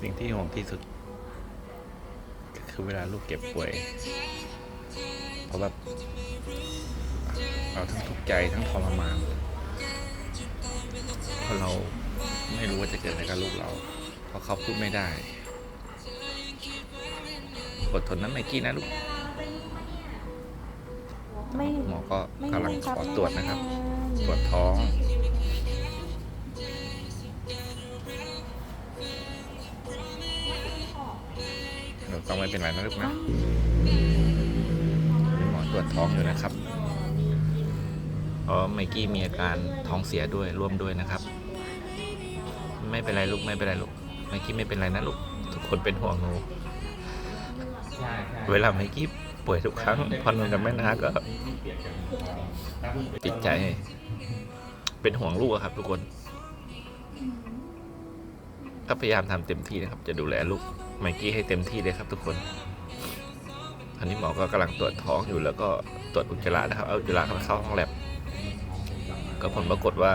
สิ่งที่ห่วงที่สุด ก็คือเวลาลูกเก็บป่วย เพราะแบบเราทั้งทุกข์ใจทั้งทรมานเพราะเราไม่รู้ว่าจะเกิดอะไรกับลูกเรา เพราะเขาพูดไม่ได้อดทนนะไมกี้นะลูกไม่หมอก็ไม่กำลังบังขคับอตรวจนะครับให้ตรวจท้อง ต้องไม่เป็นไรนะลูกนะหมอตรวจท้องอยู่นะครับเพราะไมกี้มีอาการท้องเสียด้วยร่วมด้วยนะครับ ไม่เป็นไรลูกไม่เป็นไรลูกไมกี้ไม่เป็นไรนะลูกทุกคนเป็นห่วงหนูใช่ใช่เวลาไมกี้ป่วยทุกครั้งพอนนกับแม่นาก็ติดใจ เป็นห่วงลูกอะครับทุกคน ก็พยายามทำเต็มที่นะครับ จะดูแลลูกไมกี้ให้เต็มที่เลยครับทุกคนอันนี้หมอก็กำลังตรวจท้องอยู่แล้วก็ตรวจอุจจาระนะครับ เอาอุจจาระเข้าห้องแลบก็ผลปรากฏว่า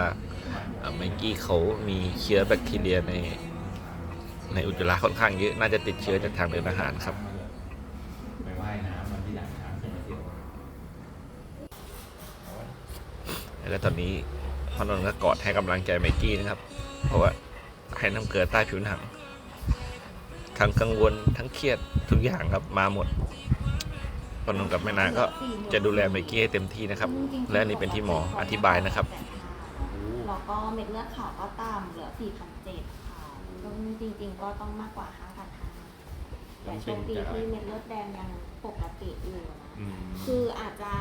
ไมกี้เขามีเชื้อแบคทีเรียใน ในอุจจาระค่อนข้างเยอะ น่าจะติดเชื้อจากทางเดินอาหารครับแล้วตอนนี้พอนนท์ก็กอดให้กำลังใจไมกี้นะครับ เพราะว่า ให้น้ำเกลือใต้ผิวหนัง ทั้งกังวลทั้งเครียดทุกอย่างครับมาหมดพอนนท์กับแม่นาก็จะดูแลไมกี้ให้เต็มที่นะครับ และอันนี่เป็นที่หมออธิบายนะครับแล้วก็เม็ดเลือดขาวก็ต่ำเหลือ 4,700ค่ะซึ่งจริงๆก็ต้องมากกว่า 5,500แต่โชคดีที่เม็ดเลือดแดงยังปกติอยู่นะอืมคืออาจจะ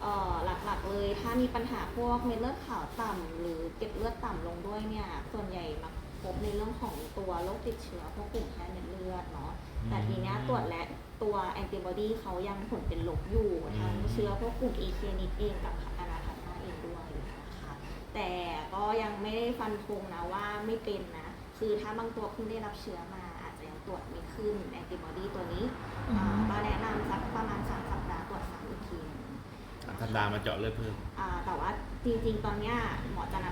เอ่อหลักๆเลยถ้ามีปัญหาพวกเม็ดเลือดขาวต่ำหรือเก็บเลือดต่ำลงด้วยเนี่ย ส่วนใหญ่มัก พบในเรื่องของตัวโรคติดเชื้อพวกกลุ่มแพ้เม็ดเลือดเนาะแต่ทีเนี้ยตรวจและตัวแอนติบอดีเขายังผลเป็นลบอยู่ทั้งเชื้อพวกกลุ่มอีเคนิดเองกับอนาทัมาเองด้วยนะคะแต่ก็ยังไม่ได้ฟันธงนะว่าไม่เป็นนะ คือถ้าบางตัวเพิ่งได้รับเชื้อมาอาจจะยังตรวจไม่ขึ้นแอนติบอดีตัวนี้อ่าก็แนะนำสักประมาณ3สัปดาห์ตรวจซ้ำอีกทีหนึ่งสัปดาห์มาเจาะเลือดเพิ่มอ่าแต่ว่าจริงๆ ตอนเนี้ยหมอจะนัด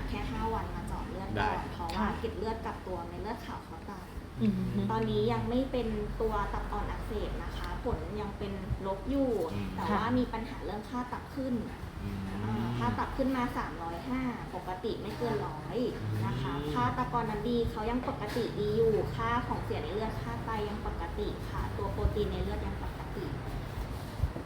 ก่อนเพราะว่าเกล็ดเลือดกับตัวเม็ดเลือดขาวเขาต่างอืมตอนนี้ยังไม่เป็นตัวตับอ่อนอักเสบนะคะ ผลยังเป็นลบอยู่อืมแต่ว่ามีปัญหาเรื่องค่าตับขึ้นอืมอ่าค่าตับขึ้นมา 305 ปกติไม่เกินร้อยนะคะอืมค่าตะกอนน้ำดีเขายังปกติดีอยู่ ค่าของเสียในเลือด ค่าไตยังปกติค่ะ ตัวโปรตีนในเลือดยังปกติ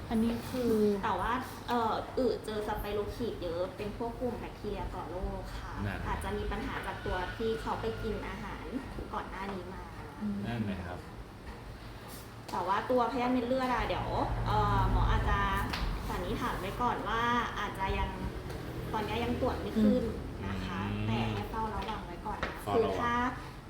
อันนี้คือแต่ว่าเอ่ออึเจอสไปโรคีดเยอะเป็นพวกกลุ่มแบคทีเรียก่อโรคค่ะ นั่น อาจจะมีปัญหาจากตัวที่เขาไปกินอาหารก่อนหน้านี้มาอืมนั่นนะครับ แต่ว่าตัวพยาธิเม็ดเลือดอะเดี๋ยวเอ่อหมออาจจะสันนิษฐานไว้ก่อนว่าอาจจะยังตอนนี้ยังตรวจไม่ขึ้นนะคะ อืมแต่ให้เฝ้าระวังไว้ก่อนนะเฝ้าคือระวัง ถ้า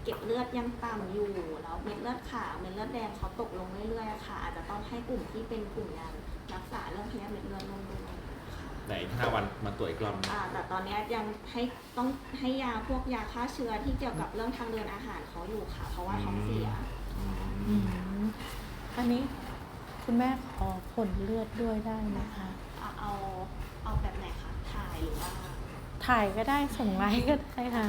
เก็บเลือดยังต่ำอยู่ แล้วเม็ดเลือดขาวเม็ดเลือดแดงเขาตกลงเรื่อยๆอะค่ะ อาจจะต้องให้กลุ่มที่เป็นกลุ่มยารักษาเรื่องพยาธิเม็ดเลือดลงด้วยนะคะแต่อีกห้าวันมาตรวจอีกรอบหนึ่งอ่าแต่ตอนนี้ยังให้ต้องให้ยาพวกยาฆ่าเชื้อที่เกี่ยวกับเรื่องทางเดินอาหารเขาอยู่ค่ะ เพราะว่าท้องเสีย อืมอันนี้คุณแม่ขอผลเลือดด้วยได้ไหมคะ เอาเอาเอาแบบไหนคะ ถ่ายหรือว่า ถ่ายก็ได้ส่งไลน์ก็ได้ค่ะ